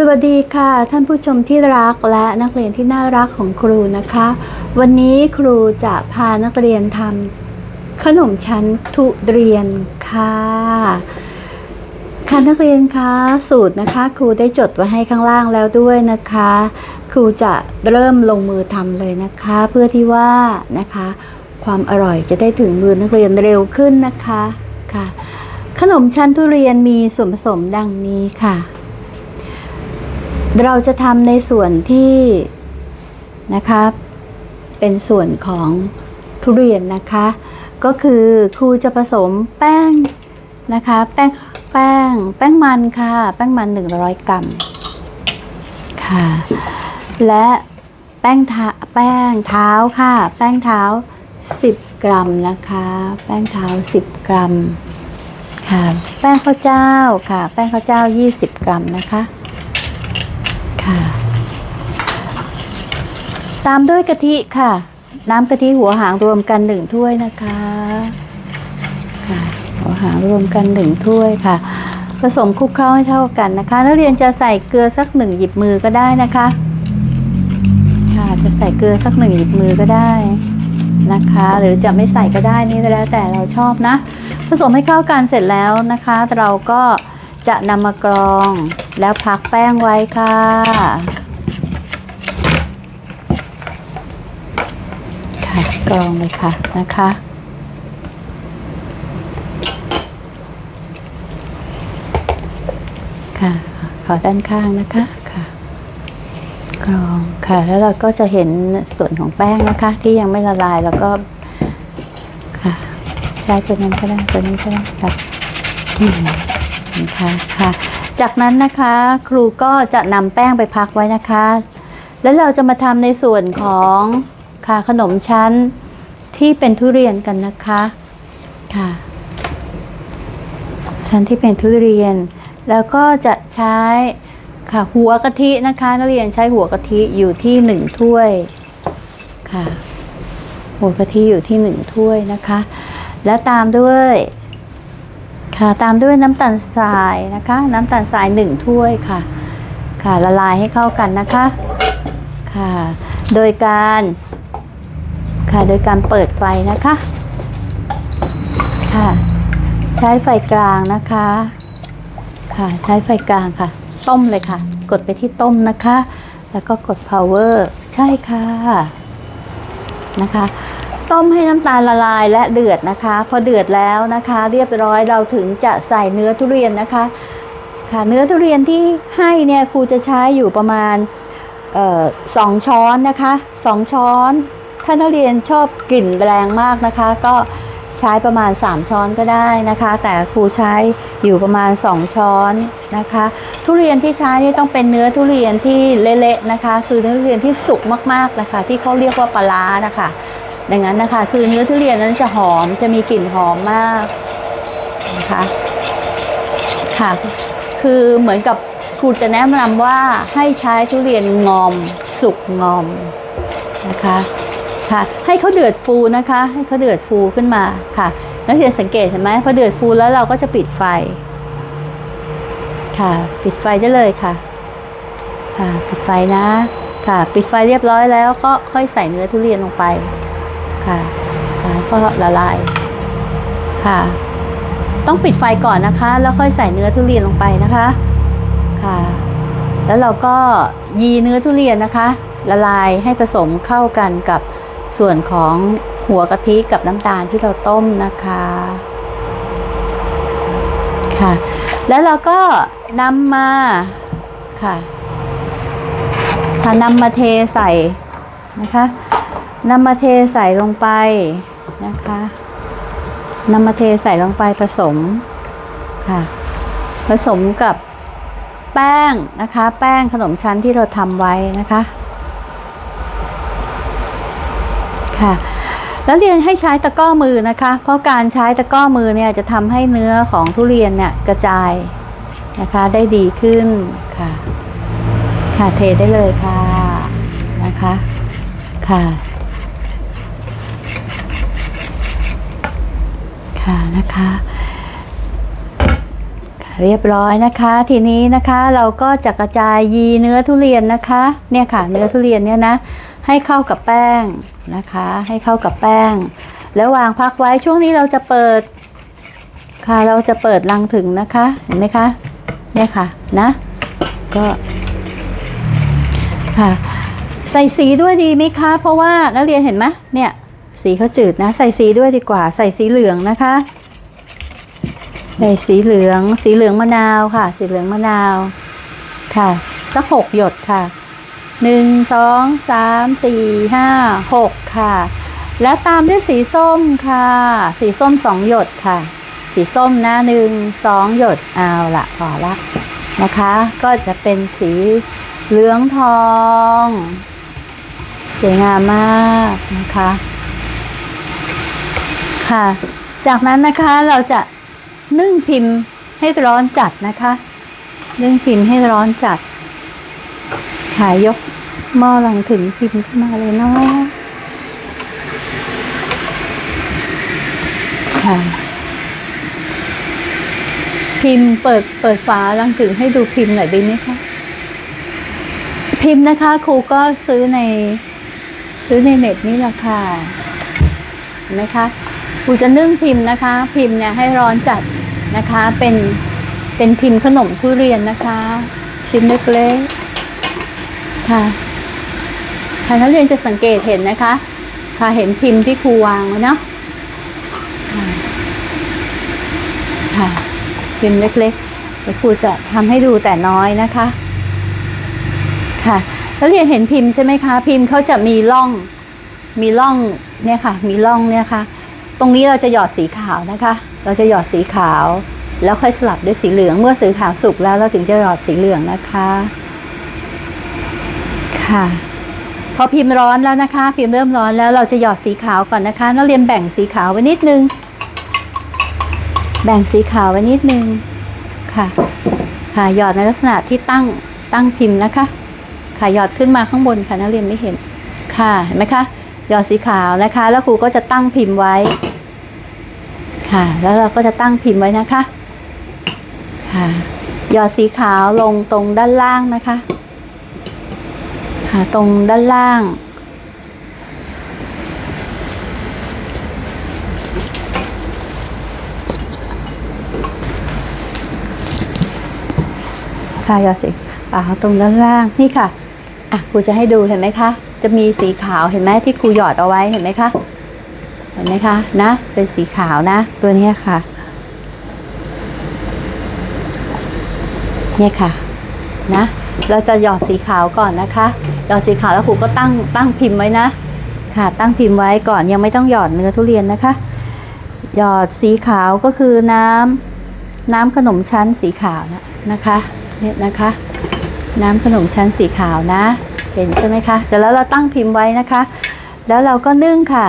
สวัสดีค่ะ ท่านผู้ชมที่รักและนักเรียนที่น่ารักของครูนะคะ วันนี้ครูจะพานักเรียนทำขนมชั้นทุเรียนค่ะค่ะนักเรียนคะสูตรนะคะ ครูได้จดไว้ให้ข้างล่างแล้วด้วยนะคะ ครูจะเริ่มลงมือทำเลยนะคะ เพื่อที่ว่านะคะ ความอร่อยจะได้ถึงมือนักเรียนเร็วขึ้นนะคะค่ะ ขนมชั้นทุเรียนมีส่วนผสมดังนี้ค่ะ เราจะทำในส่วนที่นะคะเป็นส่วนของทุเรียนนะคะ ก็คือครูจะผสมแป้งนะคะ แป้งแป้งแป้งมันค่ะ แป้งมัน 100 กรัมค่ะ และแป้งทาแป้งเท้าค่ะ แป้งเท้า 10 กรัมนะคะ แป้งเท้า 10 กรัมค่ะ แป้งข้าวเจ้าค่ะ แป้งข้าวเจ้า 20 กรัมนะคะ ค่ะ ตามด้วยกะทิค่ะ น้ำกะทิหัวหางรวมกันหนึ่งถ้วยนะคะค่ะหัวหางรวมกันหนึ่งถ้วยค่ะ ผสมคลุกเคล้าให้เท่ากันนะคะนักเรียนจะใส่เกลือสักหนึ่งหยิบมือก็ได้นะคะ ค่ะจะใส่เกลือสักหนึ่งหยิบมือก็ได้นะคะ หรือจะไม่ใส่ก็ได้นี่แล้วแต่เราชอบนะ ผสมให้เข้ากันเสร็จแล้วนะคะ เราก็ จะนำมากรองแล้วพักแป้งไว้ค่ะ ค่ะกรองเลยค่ะนะคะค่ะขอด้านข้างนะคะค่ะกรองค่ะ แล้วเราก็จะเห็นส่วนของแป้งนะคะ ที่ยังไม่ละลายแล้วก็ค่ะ ใช้ตัวนั้นก็ได้ตัวนี้ก็ได้ค่ะ คะค่ะ จากนั้นนะคะครูก็จะนำแป้งไปพักไว้นะคะ แล้วเราจะมาทำในส่วนของค่ะขนมชั้นที่เป็นทุเรียนกันนะคะค่ะ ชั้นที่เป็นทุเรียน แล้วก็จะใช้ค่ะหัวกะทินะคะนักเรียนใช้หัวกะทิอยู่ที่หนึ่งถ้วยค่ะหัวกะทิอยู่ที่หนึ่งถ้วยนะคะ แล้วตามด้วย ค่ะ ตามด้วยน้ำตาลทรายนะคะ น้ำตาลทรายหนึ่งถ้วยค่ะ ค่ะละลายให้เข้ากันนะคะ ค่ะ โดยการค่ะโดยการเปิดไฟนะคะ ค่ะ ใช้ไฟกลางนะคะ ค่ะใช้ไฟกลางค่ะ ต้มเลยค่ะ กดไปที่ต้มนะคะ แล้วก็กด power ใช่ค่ะนะคะ ต้มให้น้ำตาลละลายและเดือดนะคะ พอเดือดแล้วนะคะ เรียบร้อยเราถึงจะใส่เนื้อทุเรียนนะคะ ค่ะเนื้อทุเรียนที่ให้เนี่ยครูจะใช้อยู่ประมาณออสองช้อนนะคะสองช้อน ถ้านักเรียนชอบกลิ่นแรงมากนะคะ ก็ใช้ประมาณ 3 ช้อนก็ได้นะคะ แต่ครูใช้อยู่ประมาณ 2 ช้อนนะคะ ทุเรียนที่ใช้นี่ต้องเป็นเนื้อทุเรียนที่เละๆนะคะ คือเนื้อทุเรียนที่สุกมากๆนะคะ ที่เขาเรียกว่าปลาร้านะคะ ดังนั้นนะคะ คือเนื้อทุเรียนนั้นจะหอมจะมีกลิ่นหอมมากนะคะค่ะ คือเหมือนกับครูจะแนะนำว่าให้ใช้ทุเรียนงอมสุกงอมนะคะค่ะ ให้เขาเดือดฟูนะคะ ให้เขาเดือดฟูขึ้นมาค่ะ นักเรียนสังเกตเห็นไหมพอเดือดฟูแล้วเราก็จะปิดไฟ ค่ะ ปิดไฟได้เลยค่ะ ค่ะ ปิดไฟนะ ค่ะ ปิดไฟเรียบร้อยแล้วก็ค่อยใส่เนื้อทุเรียนลงไป ค่ะก็ละลายค่ะ ต้องปิดไฟก่อนนะคะ แล้วค่อยใส่เนื้อทุเรียนลงไปนะคะค่ะ แล้วเราก็ยีเนื้อทุเรียนนะคะ ละลายให้ผสมเข้ากันกับส่วนของหัวกะทิกับน้ำตาลที่เราต้มนะคะค่ะ แล้วเราก็นำมาค่ะค่ะนำมาเทใส่นะคะ นำมาเทใส่ลงไปนะคะนำมาเทใส่ลงไปผสมค่ะ ผสมกับแป้งนะคะ แป้งขนมชั้นที่เราทำไว้นะคะค่ะแล้วเรียนให้ใช้ตะก้อมือนะคะ เพราะการใช้ตะก้อมือเนี่ยจะทำให้เนื้อของทุเรียนเนี่ยกระจายนะคะได้ดีขึ้นค่ะ ค่ะเทได้เลยค่ะนะคะ ค่ะ ค่ะนะคะเรียบร้อยนะคะ ทีนี้นะคะเราก็จะกระจายยีเนื้อทุเรียนนะคะ เนี่ยค่ะ เนื้อทุเรียนเนี่ยนะ ให้เข้ากับแป้งนะคะ ให้เข้ากับแป้ง แล้ววางพักไว้ช่วงนี้เราจะเปิด ค่ะเราจะเปิดรังถึงนะคะ เห็นไหมคะ เนี่ยค่ะนะ ก็ค่ะ ใส่สีด้วยดีไหมคะ เพราะว่านักเรียนเห็นไหมเนี่ย สีเขาจืดนะ ใส่สีด้วยดีกว่า ใส่สีเหลืองนะคะ ใส่สีเหลือง สีเหลืองมะนาวค่ะ สีเหลืองมะนาว ค่ะ สักหกหยดค่ะหนึ่งสองสามสี่ห้าหกค่ะ แล้วตามด้วยสีส้มค่ะ สีส้มสองหยดค่ะ สีส้มนะหนึ่งสองหยดเอาละพอละนะคะ ก็จะเป็นสีเหลืองทอง สวยงามมากนะคะ ค่ะ จากนั้นนะคะเราจะนึ่งพิมพ์ให้ร้อนจัดนะคะ นึ่งพิมพ์ให้ร้อนจัดขายกหม้อลังถึงพิมพ์ขึ้นมาเลยเนาะค่ะพิมพ์เปิดเปิดฝาลังถึงให้ดูพิมพ์หน่อยดีไหมคะ พิมพ์นะคะ ครูก็ซื้อใน ซื้อในเน็ตนี่แหละค่ะเห็นไหมคะ ครูจะนึ่งพิมพ์นะคะ พิมพ์เนี่ยให้ร้อนจัดนะคะ เป็นเป็นพิมพ์ขนมทุเรียนนะคะ ชิ้นเล็กๆค่ะค่ะนักเรียนจะสังเกตเห็นนะคะ ค่ะเห็นพิมพ์ที่ครูวางไว้เนาะค่ะพิมพ์เล็กๆเดี๋ยวครูจะทำให้ดูแต่น้อยนะคะ ค่ะนักเรียนเห็นพิมพ์ใช่ไหมคะ พิมพ์เขาจะมีร่องมีร่องเนี่ยค่ะ มีร่องเนี่ยค่ะ ตรงนี้เราจะหยอดสีขาวนะคะ เราจะหยอดสีขาว แล้วค่อยสลับด้วยสีเหลือง เมื่อสีขาวสุกแล้วเราถึงจะหยอดสีเหลืองนะคะ ค่ะ พอพิมพ์ร้อนแล้วนะคะ พิมพ์เริ่มร้อนแล้วเราจะหยอดสีขาวก่อนนะคะนักเรียนแบ่งสีขาวไว้นิดนึง แบ่งสีขาวไว้นิดนึง ค่ะ ค่ะหยอดในลักษณะที่ตั้งตั้งพิมพ์นะคะ ค่ะหยอดขึ้นมาข้างบนค่ะนักเรียนไม่เห็น ค่ะเห็นไหมคะ หยอดสีขาวนะคะ แล้วครูก็จะตั้งพิมพ์ไว้ ค่ะ แล้วเราก็จะตั้งพิมพ์ไว้นะคะ ค่ะ หยอดสีขาวลงตรงด้านล่างนะคะ ค่ะ ตรงด้านล่าง ค่ะหยอดสีขาวตรงด้านล่างนี่ค่ะ อะครูจะให้ดูเห็นไหมคะ จะมีสีขาวเห็นไหมที่ครูหยอดเอาไว้เห็นไหมคะเห็นไหมคะนะเป็นสีขาวนะ ตัวนี้ค่ะเนี่ยค่ะนะเราจะหยอดสีขาวก่อนนะคะหยอดสีขาวแล้วครูก็ตั้งตั้งพิมพ์ไว้นะค่ะตั้งพิมพ์ไว้ก่อนยังไม่ต้องหยอดเนื้อทุเรียนนะคะ หยอดสีขาวก็คือน้ำน้ำขนมชั้นสีขาวนะนะคะเนี่ยนะคะ น้ำขนมชั้นสีขาวนะ เห็นใช่ไหมคะเสร็จแล้วเราตั้งพิมพ์ไว้นะคะ แล้วเราก็นึ่งค่ะ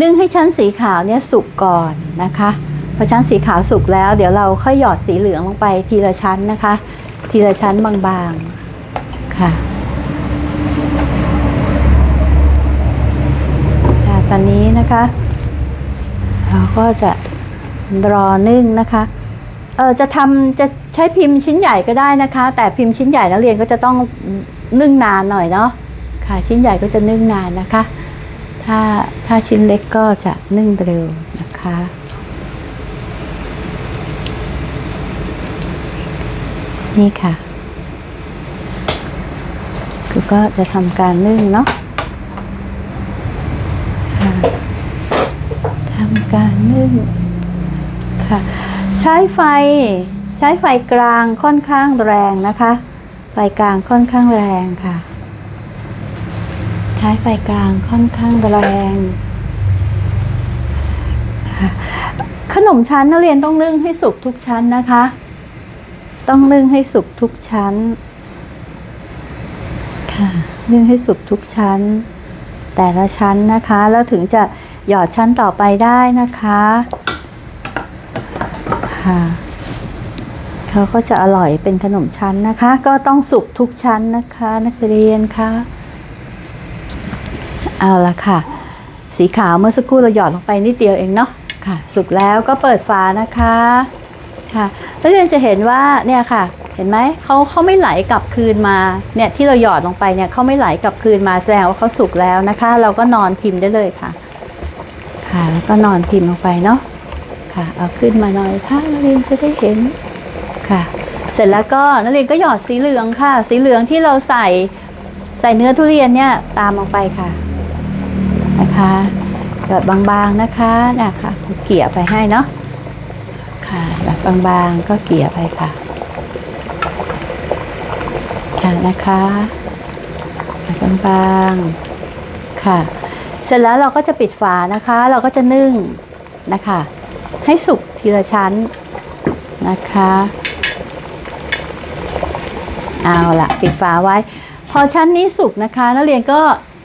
นึ่งให้ชั้นสีขาวเนี่ยสุกก่อนนะคะพอชั้นสีขาวสุกแล้ว เดี๋ยวเราค่อยหยอดสีเหลืองลงไปทีละชั้นนะคะ ทีละชั้นบางๆค่ะค่ะตอนนี้นะคะ เราก็จะรอนึ่งนะคะเออจะทำจะใช้พิมพ์ชิ้นใหญ่ก็ได้นะคะ แต่พิมพ์ชิ้นใหญ่นักเรียนก็จะต้อง นึ่งนานหน่อยเนาะค่ะชิ้นใหญ่ก็จะนึ่งนานนะคะ ถ้าถ้าชิ้นเล็กก็จะนึ่งเร็วนะคะนี่ค่ะคือก็จะทำการนึ่งเนาะทำการนึ่งค่ะ ใช้ไฟ ใช้ไฟกลางค่อนข้างแรงนะคะ ไฟกลางค่อนข้างแรงค่ะ ใช้ไฟกลางค่อนข้างแรงขนมชั้นนักเรียนต้องนึ่งให้สุกทุกชั้นนะคะ ต้องนึ่งให้สุกทุกชั้น ค่ะ นึ่งให้สุกทุกชั้น แต่ละชั้นนะคะ แล้วถึงจะหยอดชั้นต่อไปได้นะคะ ค่ะ เขาก็จะอร่อยเป็นขนมชั้นนะคะ ก็ต้องสุกทุกชั้นนะคะ นักเรียนคะเอาละค่ะ สีขาวเมื่อสักครู่เราหยอดลงไปนิดเดียวเองเนาะค่ะ สุกแล้วก็เปิดฝานะคะค่ะนักเรียนจะเห็นว่าเนี่ยค่ะ เห็นไหมเขาเขาไม่ไหลกลับคืนมาเนี่ยที่เราหยอดลงไปเนี่ยเขาไม่ไหลกลับคืนมาแสดงว่าเขาสุกแล้วนะคะ เราก็นอนพิมพ์ได้เลยค่ะ ค่ะแล้วก็นอนพิมพ์ลงไปเนาะค่ะ เอาขึ้นมาหน่อยค่ะนักเรียนจะได้เห็น ค่ะ เสร็จแล้วก็นักเรียนก็หยอดสีเหลืองค่ะ สีเหลืองที่เราใส่ใส่เนื้อทุเรียนเนี่ยตามลงไปค่ะนะคะแบบบางๆนะคะนี่ยค่ะเกี่ยไปให้เนาะค่ะแบบบางๆก็เกี่ยไปค่ะค่ะนะคะแบบบางๆค่ะ เสร็จแล้วเราก็จะปิดฝานะคะ เราก็จะนึ่งนะคะ ให้สุกทีละชั้นนะคะ เอาละปิดฝาไว้ พอชั้นนี้สุกนะคะ นักเรียนก็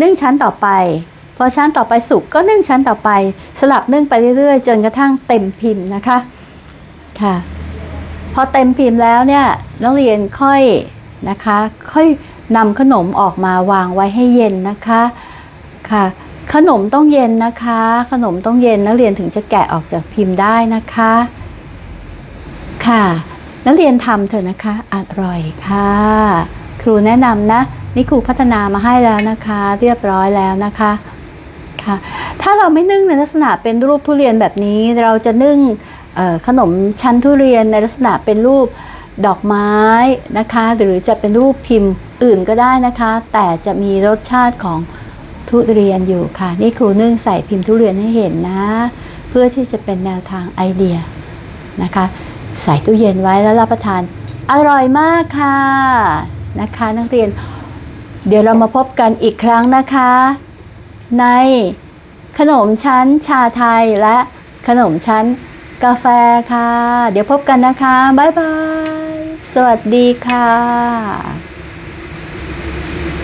นึ่งชั้นต่อไป พอชั้นต่อไปสุกก็นึ่งชั้นต่อไป สลับนึ่งไปเรื่อยๆ จนกระทั่งเต็มพิมพ์นะคะค่ะ พอเต็มพิมพ์แล้วเนี่ยนักเรียนค่อยนะคะ ค่อยนำขนมออกมาวางไว้ให้เย็นนะคะค่ะขนมต้องเย็นนะคะ ขนมต้องเย็นนักเรียนถึงจะแกะออกจากพิมพ์ได้นะคะ ค่ะ นักเรียนทำเถอะนะคะอร่อยค่ะ ครูแนะนำนะ นี่ครูพัฒนามาให้แล้วนะคะ เรียบร้อยแล้วนะคะค่ะ ถ้าเราไม่นึ่งในลักษณะเป็นรูปทุเรียนแบบนี้ เราจะนึ่งขนมชั้นทุเรียนในลักษณะเป็นรูปดอกไม้นะคะ หรือจะเป็นรูปพิมพ์อื่นก็ได้นะคะ แต่จะมีรสชาติของทุเรียนอยู่ค่ะ นี่ครูนึ่งใส่พิมพ์ทุเรียนให้เห็นนะ เพื่อที่จะเป็นแนวทางไอเดียนะคะ ใส่ตู้เย็นไว้แล้วรับประทาน อร่อยมากค่ะนะคะ นักเรียน เดี๋ยวเรามาพบกันอีกครั้งนะคะ ในขนมชั้นชาไทยและขนมชั้นกาแฟค่ะ เดี๋ยวพบกันนะคะ บ๊ายบาย สวัสดีค่ะ